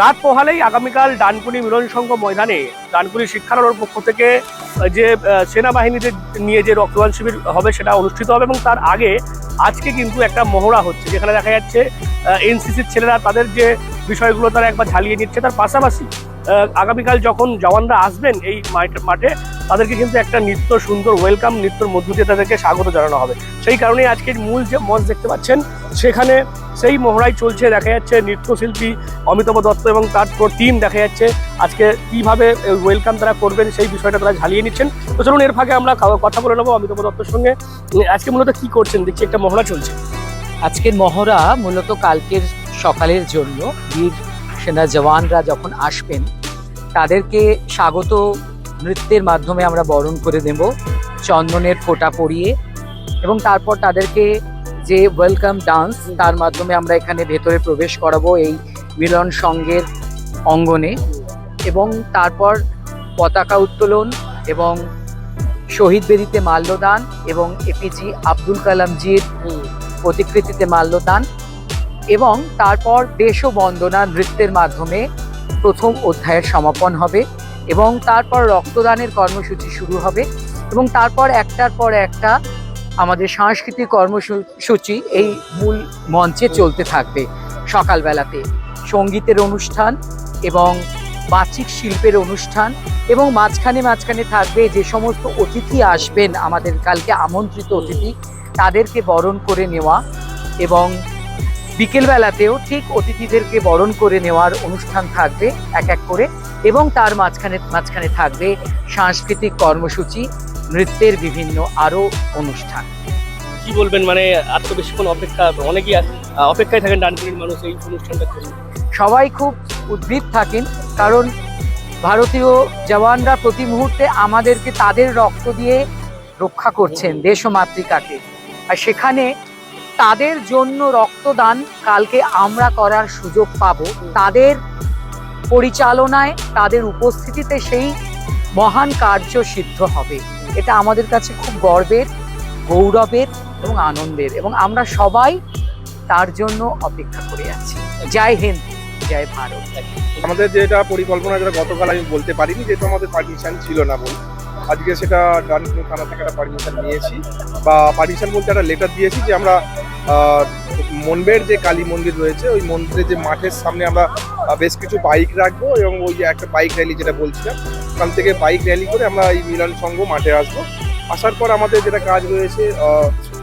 রাত পোহালেই আগামীকাল ডানকুনি মিলন সংঘ ময়দানে ডানকুনি শিক্ষালয়ের পক্ষ থেকে যে সেনাবাহিনীতে নিয়ে যে রক্তদান শিবির হবে সেটা অনুষ্ঠিত হবে এবং তার আগে আজকে কিন্তু একটা মহড়া হচ্ছে, যেখানে দেখা যাচ্ছে এনসিসির ছেলেরা তাদের যে বিষয়গুলো তারা একবার ঝালিয়ে নিচ্ছে। তার পাশাপাশি আগামীকাল যখন জওয়ানরা আসবেন এই মাঠে তাদেরকে কিন্তু একটা নিত্য সুন্দর ওয়েলকাম নৃত্যর মধ্য দিয়ে তাদেরকে স্বাগত জানানো হবে। সেই কারণেই আজকের মূল যে মঞ্চ দেখতে পাচ্ছেন, সেখানে সেই মহড়াই চলছে, দেখা যাচ্ছে নৃত্যশিল্পী অমিতাভ দত্ত এবং তার টিম দেখা যাচ্ছে। আজকে কীভাবে ওয়েলকাম তারা করবেন সেই বিষয়টা তারা ঝালিয়ে নিচ্ছেন। তো চলুন, এর ফাঁকে আমরা কথা বলে নেব অমিতাভ দত্তর সঙ্গে। আজকে মূলত কি করছেন? দেখছি একটা মহড়া চলছে। আজকের মহড়া মূলত কালকের সকালের জন্য। বীর সেনা জওয়ানরা যখন আসবেন, তাদেরকে স্বাগত নৃত্যের মাধ্যমে আমরা বরণ করে দেব, চন্দনের ফোঁটা পরিয়ে এবং তারপর তাদেরকে যে ওয়েলকাম ডান্স তার মাধ্যমে আমরা এখানে ভেতরে প্রবেশ করাবো এই মিলন সঙ্গের অঙ্গনে এবং তারপর পতাকা উত্তোলন এবং শহীদ বেদিতে মাল্যদান এবং এপিজি আব্দুল কালামজির প্রতিকৃতিতে মাল্যদান এবং তারপর দেশ বন্দনা নৃত্যের মাধ্যমে প্রথম অধ্যায়ের সমাপন হবে। এবং তারপর রক্তদানের কর্মসূচি শুরু হবে এবং তারপর একটার পর একটা আমাদের সাংস্কৃতিক কর্মসূচি এই মূল মঞ্চে চলতে থাকবে সকালবেলাতে। সঙ্গীতের অনুষ্ঠান এবং বাচিক শিল্পের অনুষ্ঠান এবং মাঝখানে মাঝখানে থাকবে যে সমস্ত অতিথি আসবেন আমাদের কালকে আমন্ত্রিত অতিথি, তাদেরকে বরণ করে নেওয়া এবং বিকেলবেলাতেও ঠিক অতিথিদেরকে বরণ করে নেওয়ার অনুষ্ঠান থাকবে এক এক করে। এবং তার মাঝখানে মাঝখানে থাকবে সাংস্কৃতিক কর্মসূচি নৃত্যের বিভিন্ন আরও অনুষ্ঠান। কি বলবেন? মানে আর তো বেশিক্ষণ অপেক্ষা অনেকেই অপেক্ষায় থাকেন ডানকুনির মানুষ এই অনুষ্ঠানটা সবাই খুব উদ্গ্রীব থাকেন কারণ ভারতীয় জওয়ানরা প্রতি মুহূর্তে আমাদেরকে তাদের রক্ত দিয়ে রক্ষা করছেন দেশ ও মাতৃকাকে। আর সেখানে তাদের জন্য রক্তদান কালকে আমরা করার সুযোগ পাব। তাদের পরিচালনায় তাদের উপস্থিতিতে সেই মহান কার্য সিদ্ধ হবে। এটা আমাদের কাছে খুব গর্বের, গৌরবের এবং আনন্দের এবং আমরা সবাই তার জন্য অপেক্ষা করে আছি। জয় হিন্দ, জয় ভারত। আমাদের যেটা পরিকল্পনা, যেটা গতকাল আমি বলতে পারিনি যেহেতু আমাদের পারমিশন ছিল না বল। আজকে সেটা ডানকুনি থানা থেকে একটা পারমিশন নিয়েছি বা পারমিশন বলতে একটা লেটার দিয়েছি যে আমরা মনবের যে কালী মন্দির রয়েছে, ওই মন্দিরের যে মাঠের সামনে আমরা বেশ কিছু বাইক রাখব এবং ওই যে একটা বাইক র্যালি যেটা বলছিলাম, ওখান থেকে বাইক র্যালি করে আমরা এই মিলন সংঘ মাঠে আসব। আসার পর আমাদের যেটা কাজ রয়েছে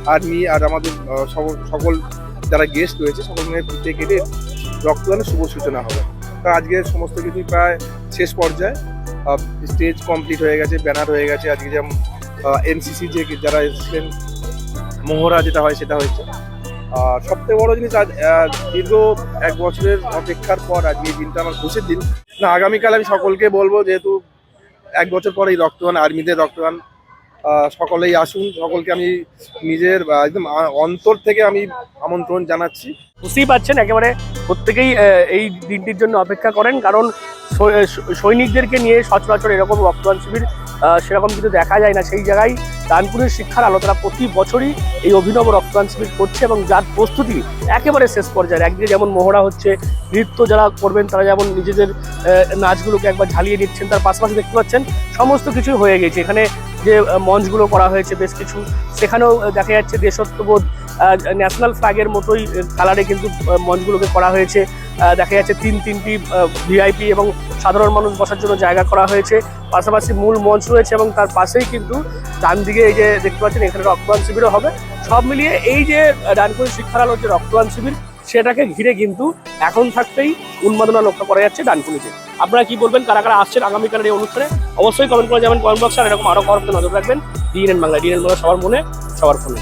আর্মি আর আমাদের সকল- যারা গেস্ট রয়েছে, সকল মিলে ফিতে কেটে রক্তদানের শুভ সূচনা হবে। তা আজকে সমস্ত কিছুই প্রায় শেষ পর্যায়ে স্টেজ কমপ্লিট হয়ে গেছে ব্যানার হয়ে গেছে, আজকে যেমন এনসিসি যে যারা এসেছিলেন মোহরা যেটা হয় সেটা হয়েছে। আর সবথেকে বড় জিনিস আজ দীর্ঘ এক বছরের অপেক্ষার পর আজকে এই দিনটা আমার খুশির দিন। না, আগামীকাল আমি সকলকে বলব, যেহেতু এক বছর পর এই রক্তদান, আর্মিদের রক্তদান সকলেই আসুন, সকলকে আমি নিজের একদম অন্তর থেকে আমি আমন্ত্রণ জানাচ্ছি। বুঝতেই পারছেন, একেবারে প্রত্যেকেই এই দিনটির জন্য অপেক্ষা করেন, কারণ সৈনিকদেরকে নিয়ে সচরাচর এরকম রক্তদান শিবির সেরকম কিছু দেখা যায় না। সেই জায়গায় দানপুরের শিক্ষার আলো তারা প্রতি বছরই এই অভিনব রক্তদান শিবির করছে এবং যার প্রস্তুতি একেবারে শেষ পর্যায়ে একদিকে যেমন মহড়া হচ্ছে, নৃত্য যারা করবেন তারা যেমন নিজেদের নাচগুলোকে একবার ঝালিয়ে নিচ্ছেন, তার পাশাপাশি দেখতে পাচ্ছেন সমস্ত কিছুই হয়ে গেছে। এখানে যে মঞ্চগুলো করা হয়েছে, বেশ কিছু। সেখানেও দেখা যাচ্ছে দেশত্ববোধ ন্যাশনাল ফ্ল্যাগের মতোই কালারে কিন্তু মঞ্চগুলোকে করা হয়েছে। দেখা যাচ্ছে তিন, তিনটি ভিআইপি এবং সাধারণ মানুষ বসার জন্য জায়গা করা হয়েছে। পাশাপাশি মূল মঞ্চ রয়েছে এবং তার পাশেই কিন্তু ডান দিকে এই যে দেখতে পাচ্ছেন, এখানে রক্তদান শিবিরও হবে। সব মিলিয়ে এই যে ডানকুনি শিক্ষার আলোর যে রক্তদান শিবির, সেটাকে ঘিরে কিন্তু এখন থাকতেই উন্মাদনা লক্ষ্য করা যাচ্ছে ডানকুনিতে। আপনারা কি বলবেন, কারা কারা আসছেন আগামীকালের এই অনুষ্ঠানে? অবশ্যই কমেন্ট করে যাবেন কমেন্ট বক্সে, আর এরকম আরও খবর নজর রাখবেন। ডিএনএন বাংলা ডিএনএন বাংলা, সবার মনে, সবার ফোনে।